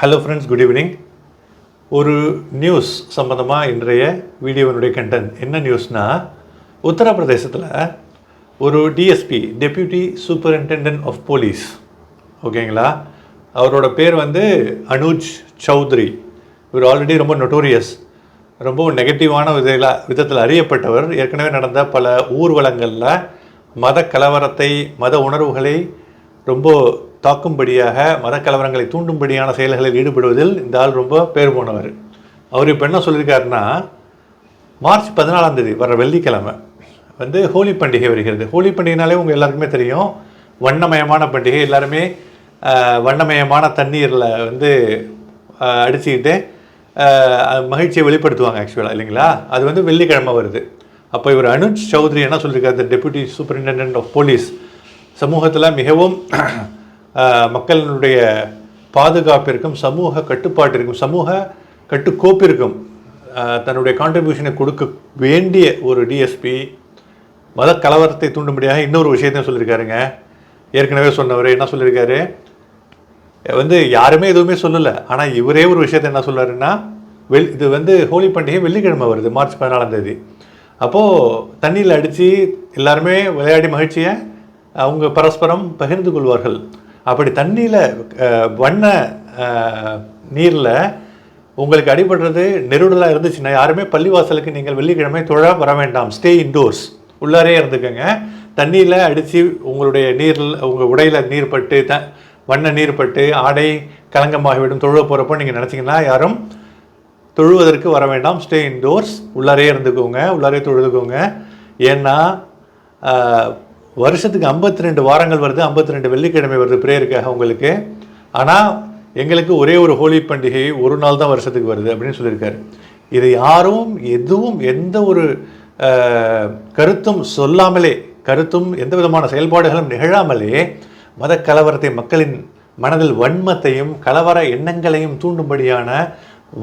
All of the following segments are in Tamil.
ஹலோ ஃப்ரெண்ட்ஸ் குட் ஈவினிங் ஒரு நியூஸ் சம்மந்தமாக இன்றைய வீடியோவினுடைய கண்டென்ட் என்ன நியூஸ்னால் உத்தரப்பிரதேசத்தில் ஒரு DSP deputy superintendent of police ஓகேங்களா அவரோட பேர் வந்து அனுஜ் சௌத்ரி. இவர் ஆல்ரெடி ரொம்ப நொட்டோரியஸ் ரொம்ப நெகட்டிவான விதையில் விதத்தில் அறியப்பட்டவர். ஏற்கனவே நடந்த பல ஊர்வலங்களில் மத கலவரத்தை மத உணர்வுகளை ரொம்ப தாக்கும்படியாக மதக்கலவரங்களை தூண்டும்படியான செயல்களில் ஈடுபடுவதில் இந்த ஆள் ரொம்ப பேர் போனவர். அவர் இப்போ என்ன சொல்லியிருக்காருன்னா மார்ச் பதினாலாம் தேதி வர வெள்ளிக்கிழமை வந்து ஹோலி பண்டிகை வருகிறது. ஹோலி பண்டிகைனாலே உங்கள் எல்லாருக்குமே தெரியும். வண்ணமயமான பண்டிகை. எல்லாருமே வண்ணமயமான தண்ணீரில் வந்து அடிச்சுக்கிட்டு மகிழ்ச்சியை வெளிப்படுத்துவாங்க ஆக்சுவலாக இல்லைங்களா? அது வந்து வெள்ளிக்கிழமை வருது. அப்போ இவர் அனுஜ் சௌத்ரி என்ன சொல்லியிருக்காரு டெபுட்டி சூப்பரிண்டென்டென்ட் ஆஃப் போலீஸ் சமூகத்தில் மிகவும் மக்களினுடைய பாதுகாப்பிற்கும் சமூக கட்டுப்பாட்டிற்கும் சமூக கட்டுக்கோப்பிற்கும் தன்னுடைய கான்ட்ரிபியூஷனை கொடுக்க வேண்டிய ஒரு டிஎஸ்பி மத கலவரத்தை தூண்டும்படியாக இன்னொரு விஷயத்தையும் சொல்லியிருக்காருங்க. ஏற்கனவே சொன்னவர் என்ன சொல்லியிருக்காரு? வந்து யாருமே எதுவுமே சொல்லலை. ஆனால் இவரே ஒரு விஷயத்தை என்ன சொல்கிறாருன்னா வெள் இது வந்து ஹோலி பண்டிகை வெள்ளிக்கிழமை வருது மார்ச் பதினாலாம் தேதி. அப்போது தண்ணியில் அடித்து எல்லாருமே விளையாடி மகிழ்ச்சியை அவங்க பரஸ்பரம் பகிர்ந்து கொள்வார்கள். அப்படி தண்ணியில் வண்ண நீரில் உங்களுக்கு அடிபடுறது நெருடலாக இருந்துச்சுன்னா யாருமே பள்ளிவாசலுக்கு நீங்கள் வெள்ளிக்கிழமை தொழ வர வேண்டாம். ஸ்டே இன்டோர்ஸ் உள்ளாரே இருந்துக்கோங்க. தண்ணியில் அடித்து உங்களுடைய நீரில் உங்கள் உடையில் நீர் பட்டு த வண்ண நீர் பட்டு ஆடை கலங்கமாகிவிடும். தொழுவ போகிறப்போ நீங்கள் நினச்சிங்கன்னா யாரும் தொழுவதற்கு வர வேண்டாம். ஸ்டே இன்டோர்ஸ் உள்ளாரே இருந்துக்கோங்க. உள்ளாரே தொழுதுக்கோங்க. ஏன்னா வருஷத்துக்கு 52 ரெண்டு வாரங்கள் வருது 52 ரெண்டு வெள்ளிக்கிழமை வருது ப்ரேயருக்காக உங்களுக்கு. ஆனால் எங்களுக்கு ஒரே ஒரு ஹோலி பண்டிகை ஒரு நாள் தான் வருஷத்துக்கு வருது அப்படின்னு சொல்லியிருக்காரு. இது யாரும் எதுவும் எந்த ஒரு கருத்தும் சொல்லாமலே கருத்தும் எந்த விதமான செயல்பாடுகளும் நிகழாமலே மத கலவரத்தை மக்களின் மனதில் வன்மத்தையும் கலவர எண்ணங்களையும் தூண்டும்படியான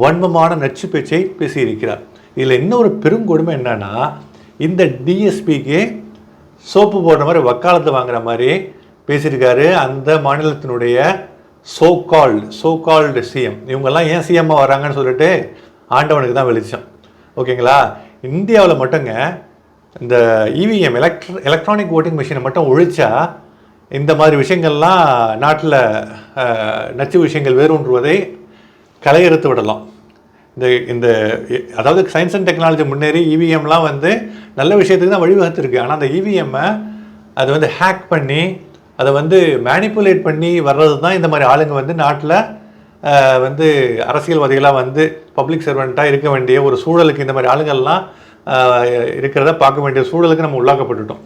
வன்மமான நச்சு பேச்சை பேசியிருக்கிறார். இதில் இன்னொரு பெருங்கொடுமை என்னன்னா இந்த டிஎஸ்பிக்கு சோப்பு போடுற மாதிரி வக்காலத்து வாங்குற மாதிரி பேசியிருக்காரு அந்த மாநிலத்தினுடைய so called so called CM இவங்கெல்லாம் ஏன் சிஎம்மாக வராங்கன்னு சொல்லிட்டு ஆண்டவனுக்கு தான் வெளிச்சம். ஓகேங்களா? இந்தியாவில் மட்டுங்க இந்த இவிஎம் எலக்ட்ர எலக்ட்ரானிக் ஓட்டிங் மிஷினை மட்டும் ஒழிச்சா இந்த மாதிரி விஷயங்கள்லாம் நாட்டில் நச்சு விஷயங்கள் வேரூன்றுவதை கலையறுத்து விடலாம். இந்த இந்த அதாவது சயின்ஸ் அண்ட் டெக்னாலஜி முன்னேறி இவிஎம்லாம் வந்து நல்ல விஷயத்துக்கு தான் வழிவகுத்திருக்கு. ஆனால் அந்த இவிஎம்மை அதை வந்து ஹேக் பண்ணி அதை வந்து மேனிப்புலேட் பண்ணி வர்றது தான் இந்த மாதிரி ஆளுங்க வந்து நாட்டில் வந்து அரசியல்வாதிகளாக வந்து பப்ளிக் சர்வெண்ட்டாக இருக்க வேண்டிய ஒரு சூழலுக்கு இந்த மாதிரி ஆளுங்கள்லாம் இருக்கிறத பார்க்க வேண்டிய சூழலுக்கு நம்ம உள்ளாக்கப்பட்டுட்டோம்.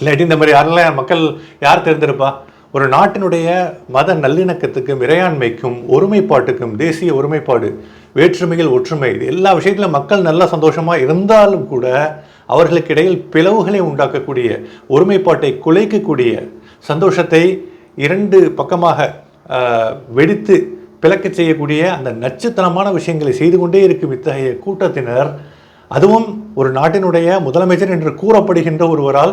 இல்லாட்டி இந்த மாதிரி யாரெல்லாம் மக்கள் யார் தெரிஞ்சிருப்பா ஒரு நாட்டினுடைய மத நல்லிணக்கத்துக்கும் இறையாண்மைக்கும் ஒருமைப்பாட்டுக்கும் தேசிய ஒருமைப்பாடு வேற்றுமையில் ஒற்றுமை இது எல்லா விஷயத்திலும் மக்கள் நல்லா சந்தோஷமாக இருந்தாலும் கூட அவர்களுக்கிடையில் பிளவுகளை உண்டாக்கக்கூடிய ஒருமைப்பாட்டை குலைக்கக்கூடிய சந்தோஷத்தை இரண்டு பக்கமாக வெடித்து பிளக்கச் செய்யக்கூடிய அந்த நச்சுத்தனமான விஷயங்களை செய்து கொண்டே இருக்கும் இத்தகைய கூட்டத்தினர். அதுவும் ஒரு நாட்டினுடைய முதலமைச்சர் என்று கூறப்படுகின்ற ஒருவரால்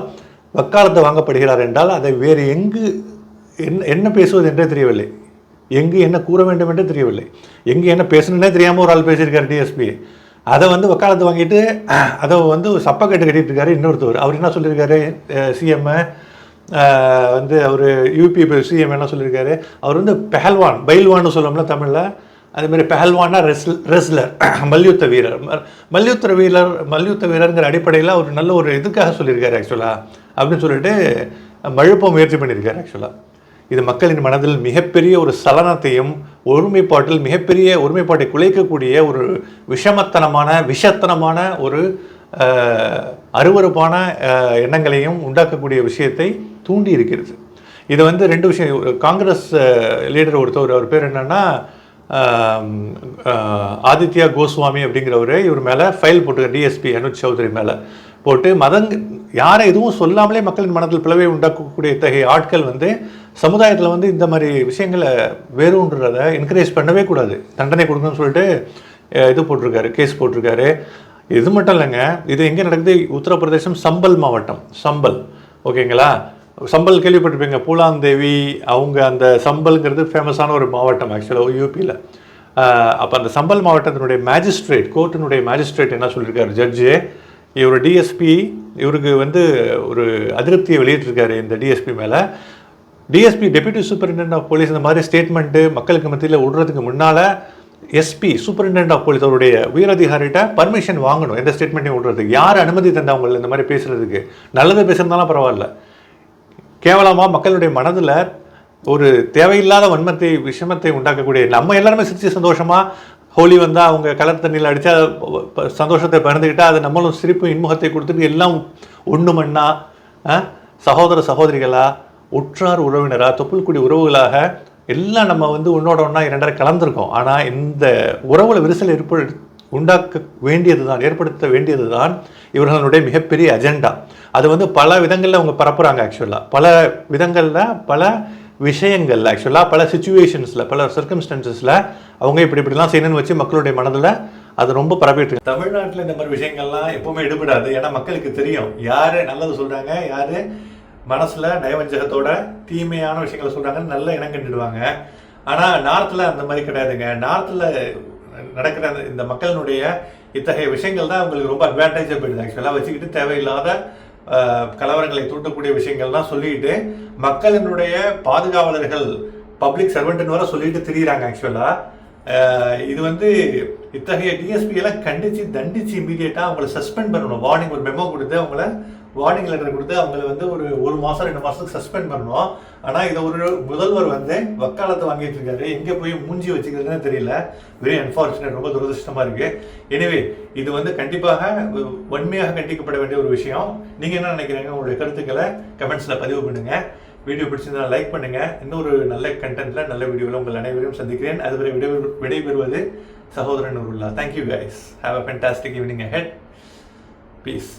வக்காலத்தை வாங்கப்படுகிறார் என்றால் அதை வேறு எங்கு என்ன என்ன பேசுவது என்றே தெரியவில்லை. எங்கு என்ன கூற வேண்டும் என்றே தெரியவில்லை. எங்கு என்ன பேசணுன்னே தெரியாமல் ஒரு ஆள் பேசியிருக்காரு டிஎஸ்பி அதை வந்து வக்காலத்து வாங்கிட்டு அதை வந்து சப்பக்கட்டு கட்டிட்டு இருக்காரு இன்னொருத்தவர். அவர் என்ன சொல்லியிருக்காரு? சிஎம் வந்து அவர் யூபி சிஎம் என்ன சொல்லியிருக்காரு? அவர் வந்து பெஹல்வான் பைல்வான்னு சொல்லோம்ல தமிழில். அதே பெஹல்வானா ரெஸ்ல் ரெஸ்லர் மல்யுத்த வீரர். மல்யுத்த வீரர் மல்யுத்த வீரருங்கிற அடிப்படையில் அவர் நல்ல ஒரு இதுக்காக சொல்லியிருக்காரு ஆக்சுவலாக அப்படின்னு சொல்லிட்டு மழுப்ப முயற்சி பண்ணியிருக்காரு ஆக்சுவலாக இது மக்களின் மனதில் மிகப்பெரிய ஒரு சலனத்தையும் ஒருமைப்பாட்டில் மிகப்பெரிய ஒருமைப்பாட்டை குலைக்கக்கூடிய ஒரு விஷமத்தனமான விஷத்தனமான ஒரு அருவறுப்பான அருவருப்பான எண்ணங்களையும் உண்டாக்கக்கூடிய விஷயத்தை தூண்டி இருக்கிறது. இது வந்து ரெண்டு விஷயம் ஒரு காங்கிரஸ் லீடர் ஒருத்தவர் அவர் பேர் என்னென்னா ஆதித்யா கோஸ்வாமி அப்படிங்கிறவர் இவர் மேலே ஃபைல் போட்டு டிஎஸ்பி அனுஜ் சௌத்ரி மேலே. போட்டு மதங் யாரை எதுவும் சொல்லாமலே மக்களின் மனதில் பிளவை உண்டாக்கக்கூடிய இத்தகைய ஆட்கள் வந்து சமுதாயத்தில் வந்து இந்த மாதிரி விஷயங்களை வேறுன்றதை என்கரேஜ் பண்ணவே கூடாது. தண்டனை கொடுக்கணும்னு சொல்லிட்டு இது போட்டிருக்காரு கேஸ் போட்டிருக்காரு. இது மட்டும் இல்லைங்க இது எங்கே நடக்குது? உத்தரப்பிரதேசம் சம்பல் மாவட்டம் சம்பல். ஓகேங்களா? சம்பல் கேள்விப்பட்டிருப்பீங்க பூலாந்தேவி அவங்க அந்த சம்பல்ங்கிறது ஃபேமஸான ஒரு மாவட்டம் ஆக்சுவலாக யூபியில் அப்போ அந்த சம்பல் மாவட்டத்தினுடைய மேஜிஸ்ட்ரேட் கோர்ட்டினுடைய மேஜிஸ்ட்ரேட் என்ன சொல்லியிருக்காரு ஜட்ஜு இவர் டிஎஸ்பி இவருக்கு வந்து ஒரு அதிருப்தியை வெளியிட்டிருக்காரு இந்த டிஎஸ்பி மேலே. DSP deputy superintendent of police இந்த மாதிரி ஸ்டேட்மெண்ட்டு மக்களுக்கு மத்தியில் விடுறதுக்கு முன்னால் எஸ்பி சூப்பரிண்டென்ட் ஆஃப் போலீஸ் அவருடைய உயரதிகாரிகிட்ட பர்மிஷன் வாங்கணும் எந்த ஸ்டேட்மெண்ட்டையும் விடுறதுக்கு. யார் அனுமதி தந்தவங்க இந்த மாதிரி பேசுகிறதுக்கு நல்லது பேசுறதுனாலும் பரவாயில்ல. கேவலமாக மக்களுடைய மனதில் ஒரு தேவையில்லாத வன்மத்தை விஷமத்தை உண்டாக்கக்கூடிய நம்ம எல்லாருமே சிரித்து சந்தோஷமாக ஹோலி வந்தால் அவங்க கலர் தண்ணியில் அடித்தா சந்தோஷத்தை பகிர்ந்துக்கிட்டா அது நம்மளும் சிரிப்பு இன்முகத்தை கொடுத்துட்டு எல்லாம் ஒன்று மண்ணா சகோதர சகோதரிகளா உற்றார் உறவினரா தொப்புள்குடி உறவுகளாக எல்லாம் நம்ம வந்து உன்னோட ஒன்றா இரண்டரை கலந்துருக்கோம். ஆனால் இந்த உறவுல விரிசல் ஏற்படு உண்டாக்க வேண்டியது தான் ஏற்படுத்த வேண்டியது தான் இவர்களுடைய மிகப்பெரிய அஜெண்டா அது வந்து பல விதங்களில் அவங்க பரப்புகிறாங்க ஆக்சுவலாக பல விதங்களில் பல விஷயங்கள் ஆக்சுவலாக பல சுச்சுவேஷன்ஸில் பல சர்க்கம்ஸ்டன்சஸில் அவங்க இப்படி இப்படிலாம் செய்யணும்னு வச்சு மக்களுடைய மனதில் அது ரொம்ப பரப்பிட்டு தமிழ்நாட்டில் இந்த மாதிரி விஷயங்கள்லாம் எப்பவுமே எடுபடாது. ஏன்னா மக்களுக்கு தெரியும். யார் நல்லது சொல்கிறாங்க யார் மனசில் நயவஞ்சகத்தோட தீமையான விஷயங்களை சொல்கிறாங்கன்னு நல்ல இனம் கண்டுடுவாங்க. ஆனால் நார்த்தில் அந்த மாதிரி கிடையாதுங்க. நார்த்தில் நடக்கிற இந்த மக்களினுடைய இத்தகைய விஷயங்கள் தான் அவங்களுக்கு ரொம்ப அட்வான்டேஜாக போயிடுது. ஆக்சுவலாக வச்சுக்கிட்டு தேவையில்லாத கலவரங்களை தூண்டக்கூடிய விஷயங்கள்லாம் சொல்லிட்டு மக்களினுடைய பாதுகாவலர்கள் பப்ளிக் சர்வெண்ட்னு வர சொல்லிட்டு திரியிறாங்க ஆக்சுவலாக இது வந்து இத்தகைய டிஎஸ்பி எல்லாம் கண்டித்து தண்டிச்சு இமீடியட்டாக அவங்கள சஸ்பெண்ட் பண்ணணும். வார்னிங் ஒரு மெமோ கொடுத்து அவங்கள வார்னிங் லெட்டர் கொடுத்து அவங்கள வந்து ஒரு ஒரு மாதம் ரெண்டு மாதத்துக்கு சஸ்பெண்ட் பண்ணணும். ஆனால் இதை ஒரு முதல்வர் வந்து வக்காலத்தை வாங்கிட்டு இருக்காரு. எங்கே போய் மூஞ்சி வச்சுக்கிறதுன்னு தெரியல. வெரி அன்ஃபார்ச்சுனேட் ரொம்ப துரதிருஷ்டமாக இருக்குது எனிவே இது வந்து கண்டிப்பாக வன்மையாக கண்டிக்கப்பட வேண்டிய ஒரு விஷயம். நீங்கள் என்ன நினைக்கிறீங்க? உங்களுடைய கருத்துக்களை கமெண்ட்ஸில் பதிவு பண்ணுங்கள் வீடியோ பிடிச்சிருந்தா லைக் பண்ணுங்கள் இன்னொரு நல்ல கண்டென்ட்டில் நல்ல வீடியோவில் உங்கள் அனைவரையும் சந்திக்கிறேன். அதுவரை விடை விடைபெறுவது சகோதரன் உருல்லா thank you guys have a fantastic evening head peace